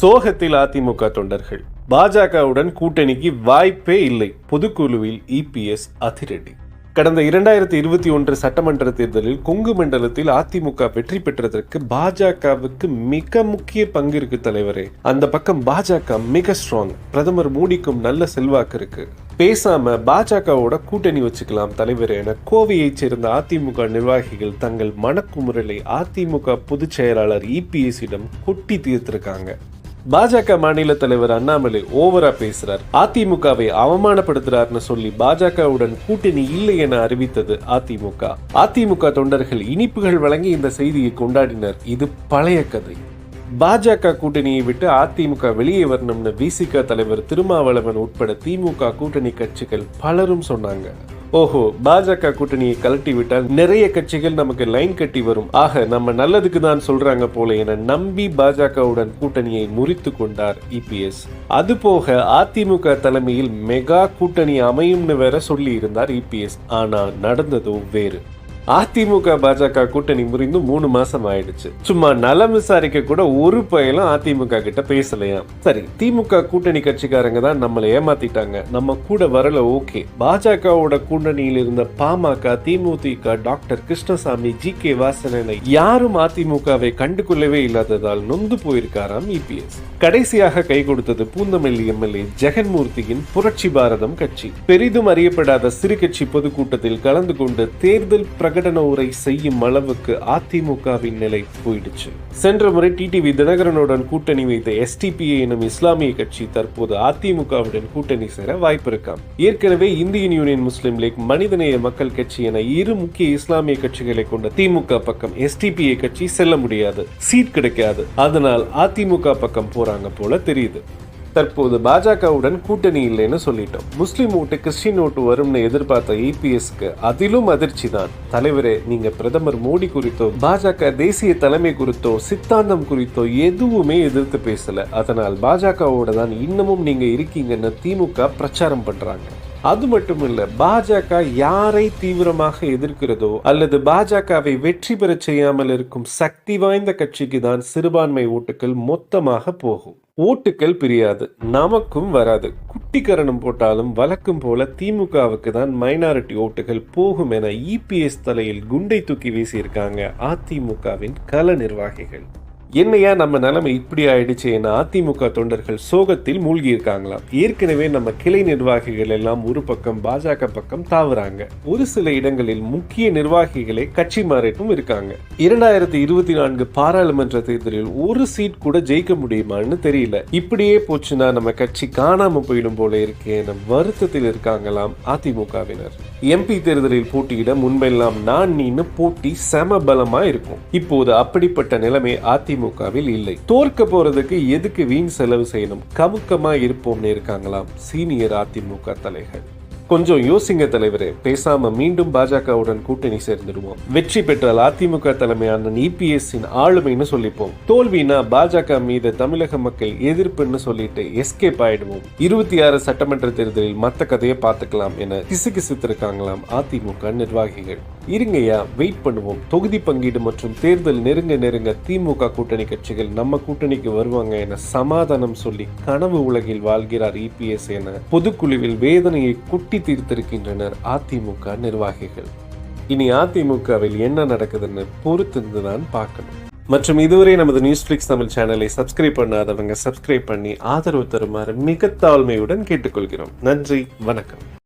சோகத்தில் அதிமுக தொண்டர்கள். பாஜகவுடன் கூட்டணிக்கு வாய்ப்பே இல்லை. பொதுக்குழுவில் இபிஎஸ் அதிரடி. கடந்த இரண்டாயிரத்தி இருபத்தி ஒன்று சட்டமன்ற தேர்தலில் கொங்கு மண்டலத்தில் அதிமுக வெற்றி பெற்றதற்கு பாஜகவுக்கு மிக முக்கிய பங்கு இருக்கு தலைவரே. அந்த பக்கம் பாஜக மிக ஸ்ட்ராங் பிரதமர் மோடிக்கும் நல்ல செல்வாக்கு இருக்கு பேசாம பாஜகவோட கூட்டணி வச்சுக்கலாம் தலைவர் என கோவையைச் சேர்ந்த அதிமுக நிர்வாகிகள் தங்கள் மனக்குமுறலை அதிமுக பொதுச் செயலாளர் இபிஎஸ்ஸிடம் கொட்டி தீர்த்திருக்காங்க. பாஜக மாநில தலைவர் அண்ணாமலை ஓவரா பேசுறார். அதிமுகவை அவமானப்படுத்துறாருன்னு சொல்லி பாஜகவுடன் கூட்டணி இல்லை என அறிவித்தது அதிமுக. அதிமுக தொண்டர்கள் இனிப்புகள் வழங்கி இந்த செய்தியை கொண்டாடினர். இது பழைய கதை. பாஜக கூட்டணியை விட்டு அதிமுக வெளியே வரணும்னு விசிக தலைவர் திருமாவளவன் உட்பட திமுக கூட்டணி கட்சிகள் பலரும் சொன்னாங்க. ஓஹோ பாஜக கூட்டணியை கலட்டி விட்டால் நிறைய கட்சிகள் நமக்கு லைன் கட்டி வரும். ஆக நம்ம நல்லதுக்கு தான் சொல்றாங்க போல என நம்பி பாஜகவுடன் கூட்டணியை முறித்து கொண்டார் இபிஎஸ் அதுபோக அதிமுக தலைமையில் மெகா கூட்டணி அமையும்னு வேற சொல்லி இருந்தார் இபிஎஸ் ஆனா நடந்ததோ வேறு. அதிமுக பாஜக கூட்டணி முறிந்து மூணு மாசம் ஆயிடுச்சு சும்மா நலம் விசாரிக்க கூட ஒரு பயலும் அதிமுக கிட்ட பேசலையா? சரி திமுக கூட்டணி கட்சிக்காரங்க தான் நம்மளை ஏமாத்திட்டாங்க. நம்ம கூட வரல ஓகே. பாஜகவோட கூட்டணியில் இருந்த PMK DMK doctor Krishnasamy G K Vasan யாரும் அதிமுகவை கண்டுகொள்ளவே இல்லாததால் நொந்து போயிருக்காராம் இபிஎஸ் கடைசியாக கை கொடுத்தது பூந்தமல்லி எம்எல்ஏ ஜெகன்மூர்த்தியின் புரட்சி பாரதம் கட்சி. பெரிதும் அறியப்படாத சிறு கட்சி பொதுக்கூட்டத்தில் கலந்து கொண்டு தேர்தல் பிரகடன உரை செய்யும் அளவுக்கு அதிமுகவின் நிலை போயிடுச்சு. சென்ற முறை டிடிவி தினகரனுடன் கூட்டணி வைத்த எஸ்டிபிஏ எனும் இஸ்லாமிய கட்சி தற்போது அதிமுகவுடன் கூட்டணி சேர வாய்ப்பு இருக்காம் ஏற்கனவே இந்தியன் யூனியன் முஸ்லிம் லீக் மனிதநேய மக்கள் கட்சி என இரு முக்கிய இஸ்லாமிய கட்சிகளை கொண்ட திமுக பக்கம் எஸ்டிபிஏ கட்சி செல்ல முடியாது சீட் கிடைக்காது. அதனால் அதிமுக பக்கம் போறாங்க போல தெரியுது. தற்போது பாஜகவுடன் கூட்டணி இல்லைன்னு சொல்லிட்டோம். முஸ்லீம் ஓட்டு கிறிஸ்டின் ஓட்டு வரும்னு எதிர்பார்த்த ஏபிஎஸ்க்கு அதிலும் அதிர்ச்சி தான் தலைவரே நீங்க பிரதமர் மோடி குறித்தோ பாஜக தேசிய தலைமை குறித்தோ சித்தாந்தம் குறித்தோ எதுவுமே எதிர்த்து பேசல. அதனால் பாஜகவோட தான் இன்னமும் நீங்க இருக்கீங்கன்னு திமுக பிரச்சாரம் பண்றாங்க. அது மட்டும் இல்ல பாஜக யாரை தீவிரமாக எதிர்க்கிறதோ அல்லது பாஜகவை வெற்றி பெறச் செய்யாமல் இருக்கும் சக்தி வாய்ந்த கட்சிக்கு தான் சிறுபான்மை ஓட்டுகள் மொத்தமாக போகும். ஓட்டுகள் பிரியாது நமக்கும் வராது. குட்டிக்கரணம் போட்டாலும் வழக்கம் போல திமுகவுக்கு தான் மைனாரிட்டி ஓட்டுகள் போகும் என இபிஎஸ் தலையில் குண்டை தூக்கி வீசியிருக்காங்க அதிமுகவின் கள நிர்வாகிகள். என்னையா நம்ம நிலைமை இப்படி ஆயிடுச்சு என அதிமுக தொண்டர்கள் சோகத்தில் மூழ்கி இருக்காங்களாம் ஏற்கனவே நம்ம கிளை நிர்வாகிகள் எல்லாம் ஒரு பக்கம் பாஜக பக்கம் தாவுறாங்க. ஒரு சில இடங்களில் முக்கிய நிர்வாகிகளை கட்சி மாறிட்டும் இருக்காங்க. இரண்டாயிரத்தி இருபத்தி நான்கு பாராளுமன்ற தேர்தலில் ஒரு சீட் கூட ஜெயிக்க முடியுமான்னு தெரியல. இப்படியே போச்சுன்னா நம்ம கட்சி காணாம போயிடும் போல இருக்கே என வருத்தத்தில் இருக்காங்களாம் அதிமுகவினர். எம்பி தேர்தலில் போட்டியிட முன்பெல்லாம் நான் நீன்னு போட்டி செம பலமா இருக்கும். இப்போது அப்படிப்பட்ட நிலைமை அதிமுகவில் இல்லை. தோற்க போறதுக்கு எதுக்கு வீண் செலவு செய்யணும்? கமுக்கமா இருப்போம்னு இருக்காங்களாம் சீனியர் அதிமுக தலைகள். கொஞ்சம் யோசிங்க தலைவரே பேசாம மீண்டும் பாஜகவுடன் கூட்டணி சேர்ந்துடுவோம். வெற்றி பெற்றால் அதிமுக தலைமையான இபிஎஸ்இன் ஆளுமைன்னு சொல்லிப்போம். தோல்வினா பாஜக மீது தமிழக மக்கள் எதிர்ப்புன்னு சொல்லிட்டு எஸ்கேப் ஆயிடுவோம். இருபத்தி ஆறு சட்டமன்ற தேர்தலில் மத்த கதையை பார்த்துக்கலாம் என கிசுகிசுத்திருக்காங்களாம் அதிமுக நிர்வாகிகள். இருங்கய்யா வெயிட் பண்ணுவோம். தொகுதி பங்கீடு மற்றும் தேர்தல் நெருங்க நெருங்க திமுக கூட்டணி கட்சிகள் நம்ம கூட்டணிக்கு வருவாங்க என சமாதானம் சொல்லி கனவு உலகில் வாழ்கிறார் இபிஎஸ் என பொதுக்குழுவில் வேதனையை குட்டி தீர்த்திருக்கின்றனர் அதிமுக நிர்வாகிகள். இனி அதிமுகவில் என்ன நடக்குதுன்னு பொறுத்திருந்துதான் பார்க்கணும். மற்றும் இதுவரை நமது நியூஸ் ஃபிளிக்ஸ் தமிழ் சேனலை சப்ஸ்கிரைப் பண்ணாதவங்க சப்ஸ்கிரைப் பண்ணி ஆதரவு தருமாறு மிக தாழ்மையுடன் கேட்டுக்கொள்கிறோம். நன்றி வணக்கம்.